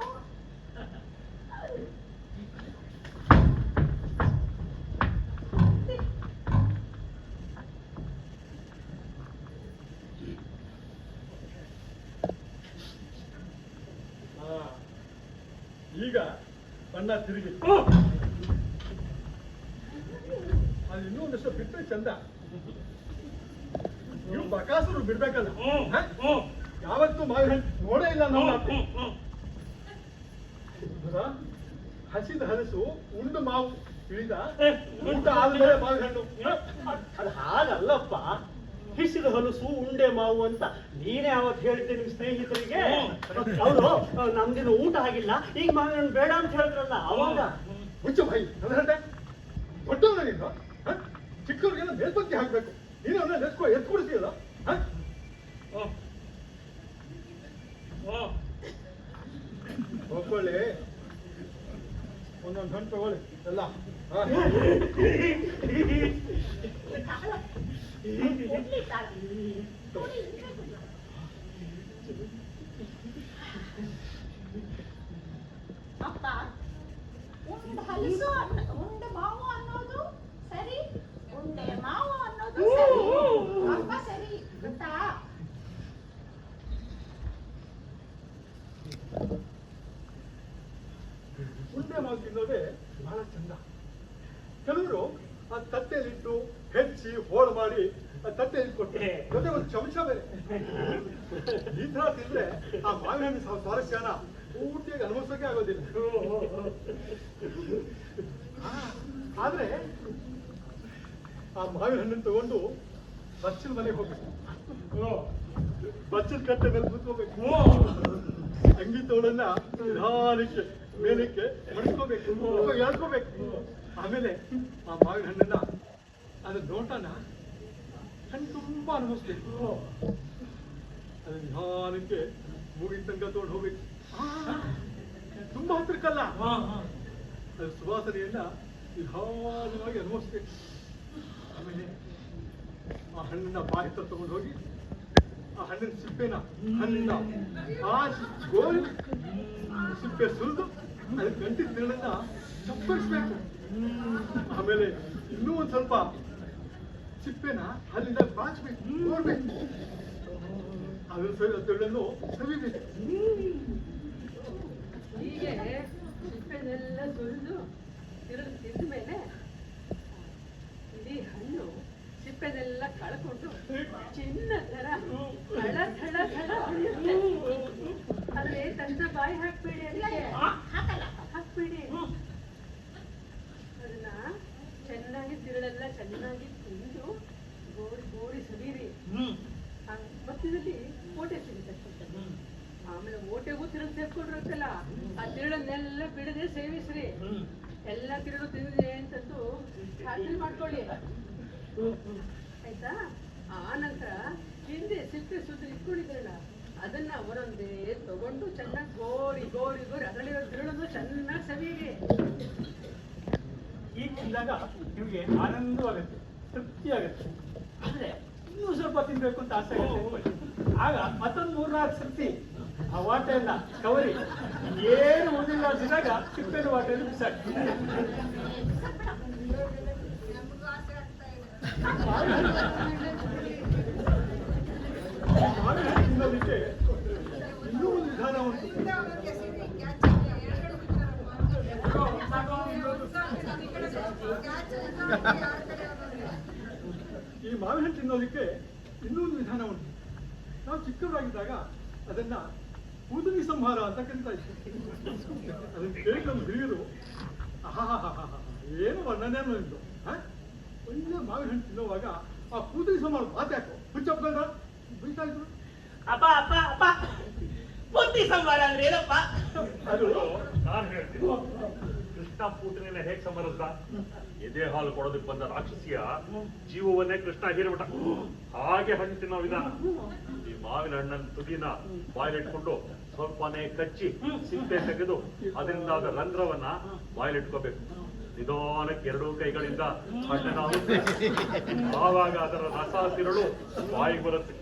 ಹಾ. ಈಗ ಬಣ್ಣ ತಿರುಗಿ ಅಲ್ಲಿ ಇನ್ನೂ ಒಂದಷ್ಟು ಬಿಟ್ಟರೆ ಚಂದ ನೀವು ಬಕಾಸುರು ಬಿಡ್ಬೇಕಲ್ಲ ಹ್ಮ್ ಹ? ಹ್ಮ್ ಯಾವತ್ತೂ ಮಾವಿನ ಹಣ್ಣು ನೋಡೇ ಇಲ್ಲ ನಮ್ಮ ಹ್ಮ್ ಹ್ಮ್ ಹೌದಾ? ಹಸಿದ ಹಲಸು ಉಂಡು ಮಾವು ತಿಳಿದ ಏ, ಊಟ ಆದ್ಮೇಲೆ ಮಾವಿನ ಹಣ್ಣು ಅದು ಹಾಗಲ್ಲಪ್ಪ ಹಿಸಿದ ಹೊಲಸು ಉಂಡೆ ಮಾವು ಅಂತ ನೀನೇ ಅವತ್ತು ಹೇಳಿದ್ದೆ ನಿಮ್ ಸ್ನೇಹಿತರಿಗೆ. ಅವರು ನಮ್ದಿನ ಊಟ ಆಗಿಲ್ಲ. ಈಗ ಮಾವಿನ ಬೇಡ ಅಂತ ಹೇಳಿದ್ರಲ್ಲ ಅವಾಗ? ಮುಚ್ಚು ಭಾಯಿ ಅಂದ್ರೆ ದೊಡ್ಡವನ ನೀನು ಹ? ಚಿಕ್ಕವ್ರಿಗೆಲ್ಲ ಮೇಲ್ಪಂಕ್ತಿ ಹಾಕ್ಬೇಕು. ನೀನು ಅವನ್ನ ಎತ್ಕೊ ಎತ್ಕೊಡ್ತೀಯಲ್ಲ ಹ? ಹೋಗ್ಕೊಳ್ಳಿ. ಒಂದೊಂದು ಹಣ್ಣು ತಗೊಳ್ಳಿ ಎಲ್ಲ. ಅಪ್ಪ ಉಂಡ ಹಲಸು ಅನ್ನ ಉಂಡ ಮಾವು ಅನ್ನೋದು ಸರಿ ಉಂಡೆ ಮಾವು ಅನ್ನೋದು ಸರಿ ಅಪ್ಪ ಸರಿ ಗೊತ್ತಾ ಉಂಡೆ ಮಾವು ತಿನ್ನೋದೇ ಬಹಳ ಚಂದ. ಕೆಲವರು ಆ ತಟ್ಟೆಲಿಟ್ಟು ಹೆಚ್ಚಿ ಹೋಳು ಮಾಡಿ ಆ ತಟ್ಟೆಯಲ್ಲಿ ಕೊಟ್ಟೆ ಜೊತೆ ಒಂದು ಚಮಚ ಬೇರೆ. ಈ ತರ ತಿಂದ್ರೆ ಆ ಮಾವಿನ ಸ್ವಾರಸ್ಯನ ಪೂರ್ತಿಯಾಗಿ ಅನುಭವಿಸೋಕೆ ಆಗೋದಿಲ್ಲ. ಆದ್ರೆ ಆ ಮಾವಿನ ಹಣ್ಣನ್ನು ತಗೊಂಡು ಬಚ್ಚಿನ ಮನೆಗೆ ಹೋಗ್ಬೇಕು. ಬಚ್ಚಿನ ಕಟ್ಟೆ ಮೇಲೆ ಕೂತ್ಕೋಬೇಕು. ಅಂಗಿ ತೋಳನ್ನ ನಿಧಾನಕ್ಕೆ ಮೇಲಕ್ಕೆ ಮಡಿಸ್ಕೋಬೇಕು ಎಳ್ಕೋಬೇಕು. ಆಮೇಲೆ ಆ ಮಾವಿನ ಹಣ್ಣನ್ನ ಅದ್ರ ನೋಟನ ಹಣ್ಣು ತುಂಬಾ ಅನುಭವಿಸ್ಬೇಕು. ಅದ್ರ ನಿಧಾನಕ್ಕೆ ಮೂಗಿನ ತನಕ ತೊಗೊಂಡು ಹೋಗ್ಬೇಕು. ತುಂಬಾ ಹತ್ರಕ್ಕಲ್ಲ? ಅದ್ರ ಸುವಾಸನೆಯನ್ನ ನಿಧಾನವಾಗಿ ಅನುಭವಿಸ್ಬೇಕು. ಆಮೇಲೆ ಆ ಹಣ್ಣನ್ನ ಬಾಯಿ ತಗೊಂಡು ಹೋಗಿ ಆ ಹಣ್ಣಿನ ಸಿಪ್ಪೆನ ಹಣ್ಣಿನ ಆ ಗೋಲ್ ಸಿಪ್ಪೆ ಸುರಿದು ಅದಕ್ಕೆ ಗಂಟಿನ ತಿರುಳನ್ನ ಚಪ್ಪರಿಸ್ಬೇಕು. ಆಮೇಲೆ ಇನ್ನೂ ಒಂದ್ ಸ್ವಲ್ಪ ಸಿಪ್ಪೆನ ಅಲ್ಲಿಂದ ಬಾಚ್ಬೇಕು, ನೋಡ್ಬೇಕು. ಅದ್ರ ಸರಿ ತಿರುಳನ್ನು ಸವಿಬೇಕು. ಹೀಗೆ ತಿಂದ ಮೇಲೆ ಇಡೀ ಹಣ್ಣು ಕಳ್ಕೊಂಡು ಚಿನ್ನ ತರ ಥಳ ಥಳ ಬಾಯಿ ಹಾಕ್ಬೇಡಿ ಅದಕ್ಕೆ ಹಾಕಲ್ಲ ಹಾಕ್ಬೇಡಿ ಅದನ್ನ ಚೆನ್ನಾಗಿ ತಿರುಳೆಲ್ಲ ಚೆನ್ನಾಗಿ ತಿಂದು ಗೋಡಿ ಗೋಡಿ ಸವೀರಿ ಆ ಮಧ್ಯದಲ್ಲಿ ಓಟೆ ಸಿಗುತ್ತೆ ಸ್ವಲ್ಪ. ಆಮೇಲೆ ಓಟೆಗೂ ತಿರುಳು ಸೇರ್ಕೊಂಡಿರುತ್ತಲ್ಲ ಆ ತಿರುಳನ್ನೆಲ್ಲ ಬಿಡದೆ ಸೇವಿಸ್ರಿ. ಎಲ್ಲ ತಿರುಗು ತಿಂದಿದೆ ಅಂತಂದು ಖಾತ್ರಿ ಮಾಡ್ಕೊಳ್ಳಿ. ಆಯ್ತಾ? ಆ ನಂತರ ಹಿಂದೆ ಸಿಪ್ಪೆ ಸುದ್ದಿ ಇಟ್ಕೊಂಡಿದ್ರಲ್ಲ ಅದನ್ನ ಅವರೊಂದೇ ತಗೊಂಡು ಚೆನ್ನಾಗಿ ಗೋರಿ ಗೋರಿ ಗೋರಿ ಅದರಲ್ಲಿರೋ ತಿರುಳನ್ನು ಚೆನ್ನಾಗಿ ಸವಿಯಿರಿ. ಈಗ ತಿಂದಾಗ ನಿಮಗೆ ಆನಂದವಾಗುತ್ತೆ ತೃಪ್ತಿ ಆಗುತ್ತೆ. ಆದ್ರೆ ಇನ್ನೂ ಸ್ವಲ್ಪ ತಿನ್ಬೇಕು ಅಂತ ಆಸೆ ಆಗುತ್ತೆ. ಆಗ ಮತ್ತೊಂದು ಮೂರ್ನಾಲ್ಕು ಸರ್ತಿ ಆ ವಾಟೆಯನ್ನ ಕವರಿ ಏನು ಉಳಿದಿಲ್ಲ ಅಂತಿದಾಗ ಸಿಪ್ಪೆನ ವಾಟೆಯನ್ನು ಬಿಸಾಕಿ. ಇನ್ನೂ ಒಂದು ವಿಧಾನ ಉಂಟು ಈ ಮಾವಿನ ತಿನ್ನೋದಕ್ಕೆ ಇನ್ನೊಂದು ವಿಧಾನ ಉಂಟು. ನಾವು ಚಿಕ್ಕವರಾಗಿದ್ದಾಗ ಅದನ್ನ ಕೂದಲಿ ಸಂಹಾರ ಅಂತ ಕರಿತಾ ಇದ್ವಿ ಅದನ್ನ ಕೇಳಿ ನಮ್ಮ ಹಿರಿಯರು ಏನು ವರ್ಣನೆ ಅನ್ನೋದು ಹ? ಒಳ್ಳೆ ಮಾವಿನ ಹಣ್ಣು ತಿನ್ನುವಾಗ ಆ ಕೂದಲಿ ಸಂಹಾರ ಮಾತ್ಯಾಕೋ ಹುಚ್ಚಪ್ಪಗಳ್ರ ಬೀತಾ ಇದ್ರು ಅಪ್ಪ ಅಪ್ಪ ಅಪ್ಪ ಬುದ್ಧಿ ಸಂಹಾರ ಅಂದ್ರೆ ಏನಪ್ಪ ಅದು ನಾನು ಹೇಳ್ತೀನಿ ಕೃಷ್ಣ ಪೂತನೆಲ್ಲ ಹೇಗೆ ಸಮರಸ್ದ ಎದೆ ಹಾಲು ಕೊಡೋದಕ್ಕೆ ಬಂದ ರಾಕ್ಷಸಿಯ ಜೀವವನ್ನೇ ಕೃಷ್ಣ ಹೀರ್ಬಿಟ್ಟ ಹಾಗೆ ತಿನ್ನೋ ವಿಧಾನ. ಈ ಮಾವಿನ ಹಣ್ಣನ್ ತುದಿನ ಬಾಯ್ಲಿಟ್ಕೊಂಡು ಸ್ವಲ್ಪನೇ ಕಚ್ಚಿ ಸಿಪ್ಪೆ ತೆಗೆದು ಅದರಿಂದ ಆದ ರಂಧ್ರವನ್ನ ಬಾಯ್ಲಿಟ್ಕೋಬೇಕು ನಿಧಾನಕ್ಕೆ ಎರಡೂ ಕೈಗಳಿಂದ ಆವಾಗ ಅದರ ರಸ ತಿರುಳು ಬಾಯಿಗೆ ಬರುತ್ತೆ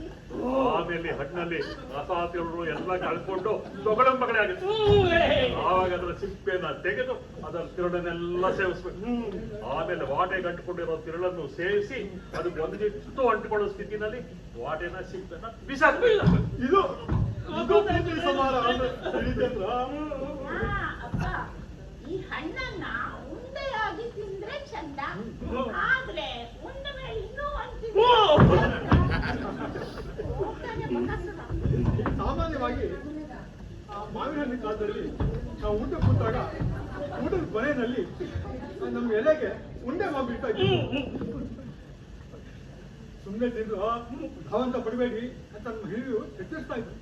ಆಮೇಲೆ ಹಣ್ಣಲ್ಲಿ ರಸ ತಿರುಳು ಎಲ್ಲ ಕಳ್ಕೊಂಡು ತೊಗಳಂಬಗಳೆ ಆಗುತ್ತೆ. ಆವಾಗ ಅದರ ಸಿಪ್ಪೆನ ತೆಗೆದು ಅದರ ತಿರುಳನ್ನೆಲ್ಲ ಸೇವಿಸ್ಬೇಕು. ಆಮೇಲೆ ವಾಟೆ ಕಟ್ಟಿಕೊಂಡಿರೋ ತಿರುಳನ್ನು ಸೇವಿಸಿ ಅದಕ್ಕೆ ಒಂದಿಷ್ಟು ಅಂಟ್ಕೊಳ್ಳೋ ಸ್ಥಿತಿನಲ್ಲಿ ವಾಟೆನ ಸಿಪ್ಪೆನ ಬಿಸಾಕ್ಬೇಕು. ಇದು ಈ ಹಣ್ಣನ್ನ ಉಂಡೆಯಾಗಿ ತಿಂದ್ರೆ ಚಂದ. ಆದ್ರೆ ಉಂಡೆ ಮೇಲೆ ಇನ್ನೂ ಒಂದು ಸಾಮಾನ್ಯವಾಗಿ ಮಾವಿನ ಹಣ್ಣಿನ ಕಾಲದಲ್ಲಿ ನಾವು ಊಟ ಕೂತಾಗ ಊಟದ ಕೊನೆಯಲ್ಲಿ ನಮ್ಮ ಎಲೆಗೆ ಉಂಡೆ ಮಾಡ್ಬಿಡ್ತಾ ಇದ್ವಿ ಸುಮ್ಮನೆ ತಿಂದು ಅವಂತ ಪಡಬೇಡಿ ಅಂತ ನಮ್ಮ ಹಿರಿಯರು ಎಚ್ಚರಿಸ್ತಾ ಇದ್ರು.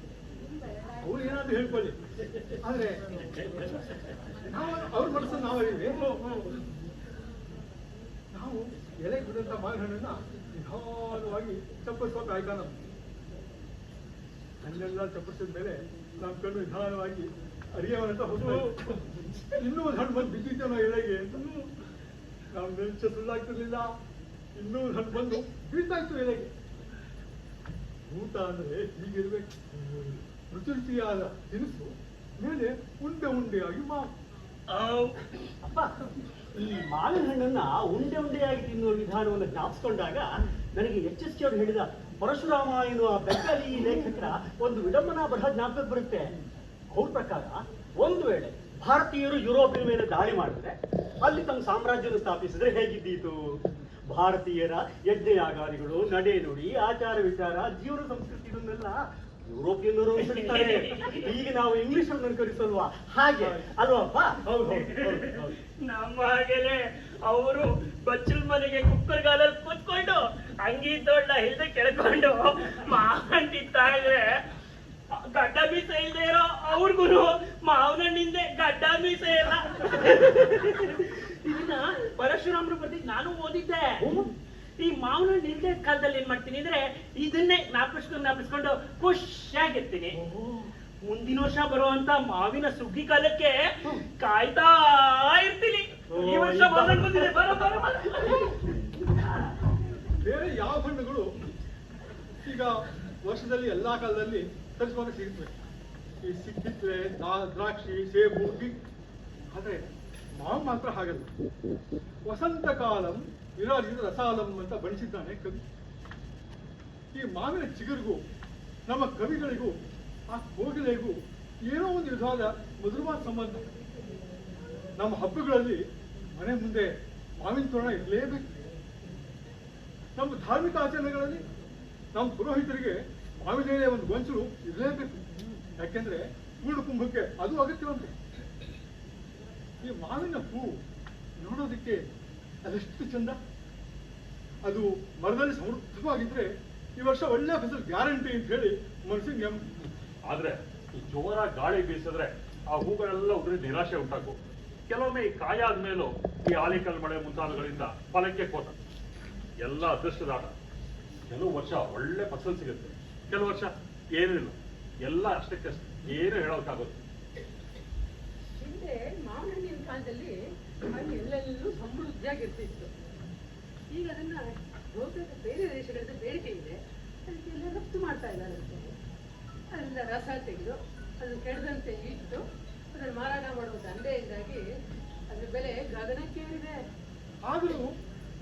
ಅವ್ರು ಏನಾದ್ರು ಹೇಳ್ಕೊಳ್ಳಿ. ಆದ್ರೆ ನಾವು ಅವ್ರ ಮನಸ್ಸನ್ನು ನಾವು ನಾವು ಎಲೆ ಬಿಡುವಂತ ಮಾವಿನ ಹಣ್ಣನ್ನ ನಿಧಾನವಾಗಿ ಚಪ್ಪರಿಸೋಕೆ ಆಯ್ತಾ ಹಣ್ಣೆಲ್ಲ ಚಪ್ಪರಿಸಿದ ಮೇಲೆ ನಾವು ಕಣ್ಣು ನಿಧಾನವಾಗಿ ಅರಿಯವನಂತ ಇದ್ವಿ. ಇನ್ನೂ ಒಂದು ಹಣ್ಣು ಬಂದು ಬಿದ್ದಿದ್ದೇನೋ ನಾವು ಎಲೆಗೆ ಅಂತ ನಾವು ಮೆಲ್ಚ ಸುಳ್ಳಾಗ್ತಿರ್ಲಿಲ್ಲ. ಇನ್ನೂ ಒಂದು ಹಣ್ಣು ಬಂದು ಬೀಳ್ತಾ ಎಳೆಗೆ ಊಟ ಅಂದ್ರೆ ಹೀಗಿರ್ಬೇಕು. ರುಚಿ ರುಚಿಯಾದ ತಿನಿಸು ಮೇಲೆ ಉಂಡೆ ಉಂಡೆಯಾಗಿ ಮಾ ಅಪ್ಪ ಈ ಮಾವಿನ ಹಣ್ಣನ್ನ ಉಂಡೆ ಉಂಡೆಯಾಗಿ ತಿನ್ನುವ ವಿಧಾನವನ್ನು ಜ್ಞಾಪಿಸ್ಕೊಂಡಾಗ ನನಗೆ ಎಚ್ ಎಸ್ ಕೆ ಅವರು ಹೇಳಿದ ಪರಶುರಾಮ ಎನ್ನುವ ಬೆಂಗಾಲಿ ಲೇಖಕರ ಒಂದು ವಿಡಂಬನಾ ಬರಹ ಜ್ಞಾಪಕ ಬರುತ್ತೆ. ಅವ್ರ ಪ್ರಕಾರ, ಒಂದು ವೇಳೆ ಭಾರತೀಯರು ಯುರೋಪಿನ ಮೇಲೆ ದಾಳಿ ಮಾಡಿದ್ರೆ, ಅಲ್ಲಿ ತಮ್ಮ ಸಾಮ್ರಾಜ್ಯವನ್ನು ಸ್ಥಾಪಿಸಿದ್ರೆ ಹೇಗಿದ್ದೀತು? ಭಾರತೀಯರ ಯಜ್ಞಯಾಗಾದಿಗಳು, ನಡೆ ನುಡಿ, ಆಚಾರ ವಿಚಾರ, ಜೀವನ ಸಂಸ್ಕೃತಿ ಇದನ್ನೆಲ್ಲ ಯುರೋಪಿಯನ್ನರು ಅನುಸರಿಸ್ತಾರೆ. ಈಗ ನಾವು ಇಂಗ್ಲಿಷ್ ಅನ್ನು ಅನುಕರಿಸಲ್ವಾ? ಹಾಗೆ, ಅಲ್ವಾ ಹೌದು ಹೌದು ಅವರು ಬಚ್ಚಲ್ ಮನೆಗೆ ಕುಕ್ಕರ್ ಗಾಲಲ್ಲಿ ಕೂತ್ಕೊಂಡು ಅಂಗಿ ತೋಳ್ನ ಹಿಡಿದು ಕೆಳ್ಕೊಂಡು ಮಾಂಟಿತ್ತಾ ಇದ್ರೆ ಗಡ್ಡ ಮೀಸ ಇಲ್ದೆ ಇರೋ ಅವ್ರಿಗೂ ಮಾವನಣ್ಣಿಂದೆ ಗಡ್ಡ ಮೀಸ ಇಲ್ಲ ಇದನ್ನ ಪರಶುರಾಮ್ರು ಬರ್ದಿದ್ ನಾನು ಓದಿದ್ದೆ. ಈ ಮಾವನಣ್ಣ ಇಲ್ದೆ ಕಾಲದಲ್ಲಿ ಏನ್ ಮಾಡ್ತೀನಿ ಅಂದ್ರೆ ಇದನ್ನೇ ನಾಪಿಸ್ಕೊಂಡು ನಾಪಿಸ್ಕೊಂಡು ಖುಷಿಯಾಗಿರ್ತೀನಿ. ಮುಂದಿನ ವರ್ಷ ಬರುವಂತ ಮಾವಿನ ಸುಗ್ಗಿ ಕಾಲಕ್ಕೆ ಕಾಯ್ತಾ ಇರ್ತೀನಿ. ಈ ವರ್ಷ ಬಂದಿದೆ. ಬರ ಬರ ಬರೋ. ಬೇರೆ ಯಾವ ಹಣ್ಣುಗಳು ಈಗ ವರ್ಷದಲ್ಲಿ ಎಲ್ಲಾ ಕಾಲದಲ್ಲಿ ತರಿಸುವಾಗ ಸಿಗುತ್ತವೆ ಈ ಸಿಕ್ಕಿದ್ರೆ ದ್ರಾಕ್ಷಿ ಸೇಬು ಆದ್ರೆ ಮಾವು ಮಾತ್ರ ಹಾಗಲ್ಲ. ವಸಂತ ಕಾಲಂ ವಿರಾಜಿತ ರಸಾಲಂ ಅಂತ ಬಣಿಸಿದ್ದಾನೆ ಕವಿ. ಈ ಮಾವಿನ ಚಿಗುರಿಗೂ ನಮ್ಮ ಕವಿಗಳಿಗೂ ಆ ಕೋಗಿಲೆಗೂ ಏನೋ ಒಂದು ವಿಧವಾದ ಮಧುರವಾದ ಸಂಬಂಧ. ನಮ್ಮ ಹಬ್ಬಗಳಲ್ಲಿ ಮನೆ ಮುಂದೆ ಮಾವಿನ ತೋರಣ ಇರಲೇಬೇಕು. ನಮ್ಮ ಧಾರ್ಮಿಕ ಆಚರಣೆಗಳಲ್ಲಿ ನಮ್ಮ ಪುರೋಹಿತರಿಗೆ ಮಾವಿನ ಒಂದು ಗೊಂಚಲು ಇರಲೇಬೇಕು. ಯಾಕೆಂದ್ರೆ ಕುಂಭಕ್ಕೆ ಅದು ಅಗತ್ಯವಂತೆ. ಈ ಮಾವಿನ ಹೂ ನೋಡೋದಕ್ಕೆ ಅದೆಷ್ಟು ಚಂದ. ಅದು ಮರದಲ್ಲಿ ಸಮೃದ್ಧವಾಗಿದ್ರೆ ಈ ವರ್ಷ ಒಳ್ಳೆ ಫಸಲು ಗ್ಯಾರಂಟಿ ಅಂತ ಹೇಳಿ ಮನಸ್ಸಿಗೆ ಆದ್ರೆ ಈ ಜೋರ ಗಾಳಿ ಬೀಸಿದ್ರೆ ಆ ಹೂಗಳೆಲ್ಲ ಉದುರಿ ನಿರಾಶೆ ಉಂಟಾಗು. ಕೆಲವೊಮ್ಮೆ ಈ ಕಾಯಾದ ಮೇಲೂ ಈ ಆಲಿಕಲ್ ಮಳೆ ಮುಂತಾದಗಳಿಂದ ಫಲಕ್ಕೆ ಕೋತ. ಎಲ್ಲ ಅದೃಷ್ಟದ ಆಟ. ಕೆಲವು ವರ್ಷ ಒಳ್ಳೆ ಫಸಲು ಸಿಗುತ್ತೆ. ಕೆಲವು ವರ್ಷ ಏನಿಲ್ಲ. ಎಲ್ಲ ಅಷ್ಟಕ್ಕೆ ಏನು ಹೇಳೋಕ್ಕಾಗುತ್ತೆ ಹಿಂದೆ ಕಾಲದಲ್ಲಿ ಹಣ್ಣು ಎಲ್ಲೆಲ್ಲೂ ಸಮೃದ್ಧಿಯಾಗಿರ್ತಿತ್ತು. ಈಗ ಅದನ್ನ ಬೇರೆ ದೇಶಗಳಿಂದ ಬೇಡಿಕೆ ಇದೆ. ರಫ್ತು ಮಾಡ್ತಾ ಇದ್ದಾರೆ. ಅದರಿಂದ ರಸ ತೆಗೆದು ಅದು ಕೆಡದಂತೆ ಇಟ್ಟು ಅದನ್ನು ಮಾರಾಟ ಮಾಡುವ ದಂಧೆಯಿಂದಾಗಿ ಅದ್ರ ಬೆಲೆ ಗಗನಕ್ಕೇರಿದೆ ಆದರೂ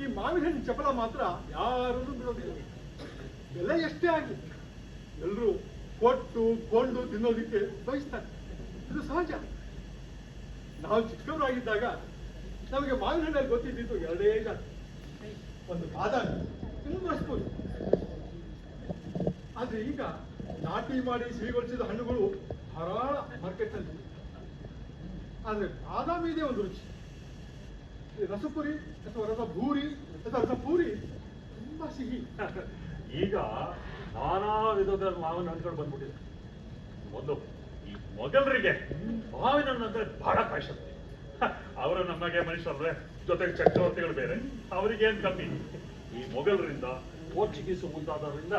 ಈ ಮಾವಿನ ಹಣ್ಣು ಚಪಲ ಮಾತ್ರ ಯಾರನ್ನೂ ಬಿಡೋದಿಲ್ಲ. ಎಲ್ಲ ಎಷ್ಟೇ ಆಗಲಿ ಎಲ್ಲರೂ ಕೊಟ್ಟು ಕೊಂಡು ತಿನ್ನೋದಿಕ್ಕೆ ಬಯಸ್ತಾರೆ. ಇದು ಸಹಜ. ನಾವು ಚಿಕ್ಕವರಾಗಿದ್ದಾಗ ನಮಗೆ ಮಾವಿನ ಹಣ್ಣಲ್ಲಿ ಗೊತ್ತಿದ್ದಿದ್ದು ಎರಡೇ ಜಾತಿ. ಒಂದು ಬಾದಾಮಿ. ತುಂಬ ಬಳಸ್ಬೋದು ಆದ್ರೆ ಈಗ ನಾಟಿ ಮಾಡಿ ಸಿಹಿಗೊಳಿಸಿದ ಹಣ್ಣುಗಳು ಹರಾಳ ಮಾರ್ಕೆಟ್ನಲ್ಲಿ ಆದ್ರೆ ಬಾದಾಮಿ ಇದೆ ಒಂದು ರುಚಿ. ರಸಪುರಿ, ಅಥವಾ ರಸ ಭೂರಿ, ಅಥವಾ ರಸ ಪೂರಿ, ತುಂಬಾ ಸಿಹಿ. ಈಗ ನಾನಾ ವಿಧದ ಮಾವಿನ ಹಣ್ಣುಗಳು ಬಂದ್ಬಿಟ್ಟಿದೆ. ಮೊದಲು ಈ ಮೊದಲರಿಗೆ ಮಾವಿನ ಹಣ್ಣು ಅಂದ್ರೆ ಬಹಳ ಕಾಯಿಸುತ್ತೆ ಅವರು ನಮಗೆ ಮನುಷ್ಯರೇ ಜೊತೆಗೆ ಚಕ್ರವರ್ತಿಗಳು ಬೇರೆ. ಅವರಿಗೇನ್ ಕಮ್ಮಿ? ಈ ಮೊಘಲರಿಂದ ಪೋರ್ಚುಗೀಸು ಮುಂತಾದವರಿಂದ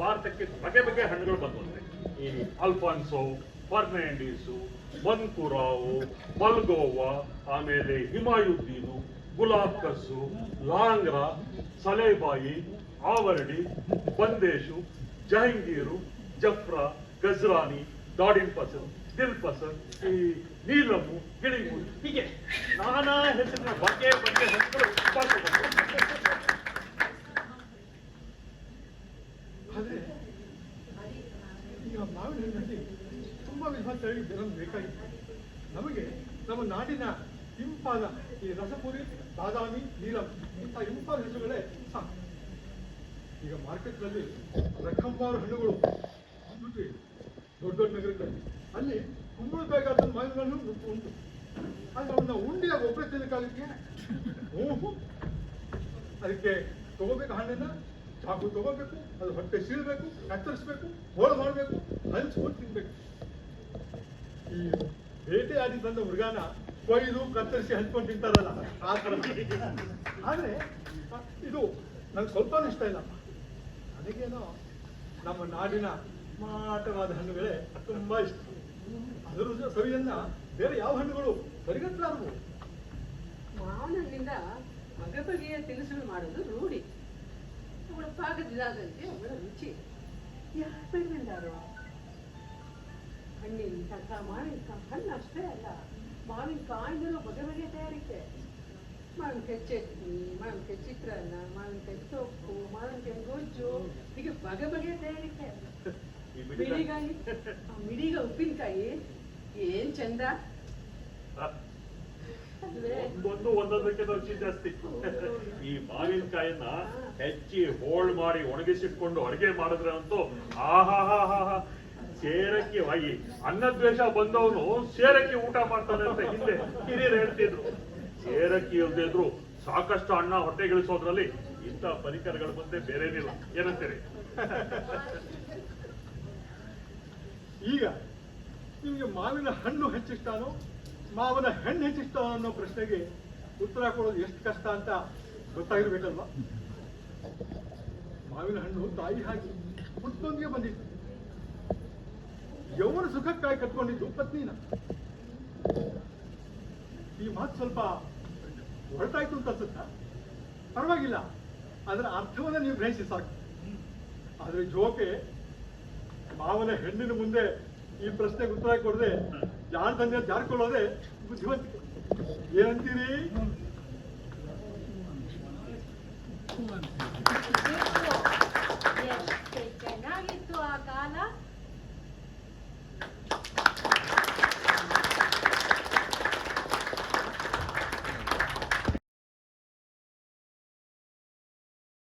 ಭಾರತಕ್ಕೆ ಬಗೆ ಬಗೆ ಹಣ್ಣುಗಳು ಬಂದ್ಬಿಟ್ರೆ ಈ ಅಲ್ಫಾನ್ಸೋ, ಫರ್ನಾಂಡೀಸು ಬನ್ಕುರಾವು ಮಲ್ಗೋವಾ, ಆಮೇಲೆ ಹಿಮಾಯುದ್ದೀನು ಗುಲಾಬ್ ಕಸ್ಸು ಲಾಂಗ್ರಾ, ಸಲೇಬಾಯಿ, ಆವರ್ಡಿ, ಬಂದೇಶು, ಜಹಂಗೀರು, ಜಫ್ರಾ, ಗಜ್ರಾನಿ ದಾಡಿನ್ ಪಸನ್ ದಿಲ್ ಪಸನ್ ಈ ನೀಲಮು, ಗಿಳಿಮು, ಹೀಗೆ ನಾನಾ ಹೆಸರಿನ ಬಗೆ ಬಗೆ ಹಣ್ಣುಗಳು ಬಂದ್ಬಿಟ್ಟಿವೆ. ಆದ್ರೆ ಈಗ ಮಾವಿನ ಹಣ್ಣಲ್ಲಿ ತುಂಬಾ ಹೇಳಿ ತಳಿ ಬೇಕಾಗಿತ್ತು. ನಮಗೆ ನಮ್ಮ ನಾಡಿನ ಇಂಪಾದ ಈ ರಸಪುರಿ, ಬಾದಾಮಿ, ನೀಲಂ ಇಂಥ ಇಂಪಾದ ಹೆಸರುಗಳೇ ಸಾಕು. ಈಗ ಮಾರ್ಕೆಟ್ನಲ್ಲಿ ರಕ್ಕಂಬಾರು ಹಣ್ಣುಗಳು ದೊಡ್ಡ ದೊಡ್ಡ ನಗರಗಳಲ್ಲಿ. ಅಲ್ಲಿ ಕುಂಬಳಬೇಕಾದ ಹಣ್ಣು ಉಂಟು ಆದ್ರೆ ಅವನ್ನ ಉಂಡಿಯ ಒಬ್ಬರೇ ತಿನ್ನಕ್ಕಾಗಕ್ಕೆ ಓಹು! ಅದಕ್ಕೆ ತಗೋಬೇಕು ಹಣ್ಣನ್ನ, ಚಾಕು ತಗೋಬೇಕು, ಅದು ಹೊಟ್ಟೆ ಸೀಳ್ಬೇಕು, ಕತ್ತರಿಸ್ಬೇಕು, ಹೋಳು ಮಾಡಬೇಕು ಹಂಚ್ಕೊಂಡು ತಿನ್ಬೇಕು. ಈ ಬೇಟೆ ಆಡಿ ಬಂದ ಹುಡುಗನ ಕೊಯ್ದು ಕತ್ತರಿಸಿ ಹಂಚ್ಕೊಂಡು ತಿಂತಾರಲ್ಲ. ಆ ಥರ. ಆದ್ರೆ, ಇದು ನಂಗೆ ಸ್ವಲ್ಪ ಇಷ್ಟ ಇಲ್ಲಪ್ಪ ನನಗೇನೋ ನಮ್ಮ ನಾಡಿನ ಮಾಟವಾದ ಹಣ್ಣುಗಳೇ ತುಂಬಾ ಇಷ್ಟ. ಅದರ ಸವಿಯನ್ನ ಬೇರೆ ಯಾವ ಹಣ್ಣುಗಳು ಸರಿಗಟ್ಟಲಾರವು ಮಾವಿನ ಹಣ್ಣಿಂದ ಬಗೆ ಬಗೆಯ ತಿನಿಸುಗಳು ಮಾಡೋದು ರೂಢಿ. ಅವಳ ಪಾಕದಿದಾದಂತೆ ಅವಳ ರುಚಿ. ಯಾರು ಹಣ್ಣಿನ ತನಕ ಮಾವಿನಕಾಯಿ ಹಣ್ಣು ಅಷ್ಟೇ ಅಲ್ಲ ಮಾವಿನಕಾಯಿಂದಲೂ ಬಗೆ ಬಗೆ ತಯಾರಿಕೆ. ಮಾವಿನಕಾಯಿ ಚಟ್ನಿ ಮಾವಿನಕಾಯಿ ಚಿತ್ರಾನ್ನ ಮಾವಿನಕಾಯಿ ಸೊಪ್ಪು ಮಾವಿನಕಾಯಿ ಗೊಜ್ಜು ಹೀಗೆ ಬಗೆ ಬಗೆ ತಯಾರಿಕೆ ಮಿಡಿಗಾಯಿ ಮಿಡಿಗ ಉಪ್ಪಿನಕಾಯಿ ಏನ್ ಚಂದ? ಒಂದೊಂದು ಒಂದೊಂದಕ್ಕೆ ರುಚಿ ಜಾಸ್ತಿ. ಈ ಮಾವಿನಕಾಯನ್ನ ಹೆಚ್ಚಿ ಹೋಳ್ ಮಾಡಿ ಒಣಗಿಸಿಟ್ಕೊಂಡು ಅಡಿಗೆ ಮಾಡಿದ್ರೆ ಅಂತೂ ಆಹಾಹಾಹಾ ಸೇರಕ್ಕೆ ವಾಯಿ. ಅನ್ನದ್ವೇಷ ಬಂದವನು ಸೇರಕ್ಕೆ ಊಟ ಮಾಡ್ತಾನೆ ಅಂತ ಹಿಂದೆ ಹಿರಿಯರು ಹೇಳ್ತಿದ್ರು. ಸೇರಕ್ಕೆ ಇಲ್ದೇ ಇದ್ರು ಸಾಕಷ್ಟು ಅಣ್ಣ ಹೊಟ್ಟೆಗಿಳಿಸೋದ್ರಲ್ಲಿ ಇಂಥ ಪರಿಕರಗಳು ಬಂದೆ ಬೇರೆನಿಲ್ಲ. ಏನಂತೀರಿ? ಈಗ ನಿಮಗೆ ಮಾವಿನ ಹಣ್ಣು ಹೆಚ್ಚಿಸ್ತಾನೋ, ಮಾವಿನ ಹೆಣ್ಣು ಹೆಚ್ಚಿಸ್ತಾನೋ ಅನ್ನೋ ಪ್ರಶ್ನೆಗೆ ಉತ್ತರ ಕೊಡೋದು ಎಷ್ಟು ಕಷ್ಟ ಅಂತ ಗೊತ್ತಾಗಿರ್ಬೇಕಲ್ವಾ? ಮಾವಿನ ಹಣ್ಣು ತಾಯಿ ಹಾಕಿ ಹುಟ್ಟೊಂದಿಗೆ ಬಂದಿತ್ತು. ಯೌವನ ಸುಖಕ್ಕಾಗಿ ಕಟ್ಕೊಂಡಿದ್ದು ಪತ್ನಿನ. ಈ ಮಾತು ಸ್ವಲ್ಪ ಹೊರಟಾಯ್ತು ಅಂತ ಅನ್ಸುತ್ತ? ಪರವಾಗಿಲ್ಲ. ಅದರ ಅರ್ಥವನ್ನ ನೀವು ಗ್ರಹಿಸಿ ಸಾಕು. ಆದರೆ ಜೋಕೆ ಮಾವನ ಹೆಣ್ಣಿನ ಮುಂದೆ ಈ ಪ್ರಶ್ನೆಗೆ ಉತ್ತರ ಕೊಡದೆ ಯಾರ ತಂದೆ ಜಾರ್ಕೊಳ್ಳೋದೆ ಬುದ್ಧಿವಂತಿಕೆ. ಏನಂತೀರಿ? ಆ ಕಾಲ?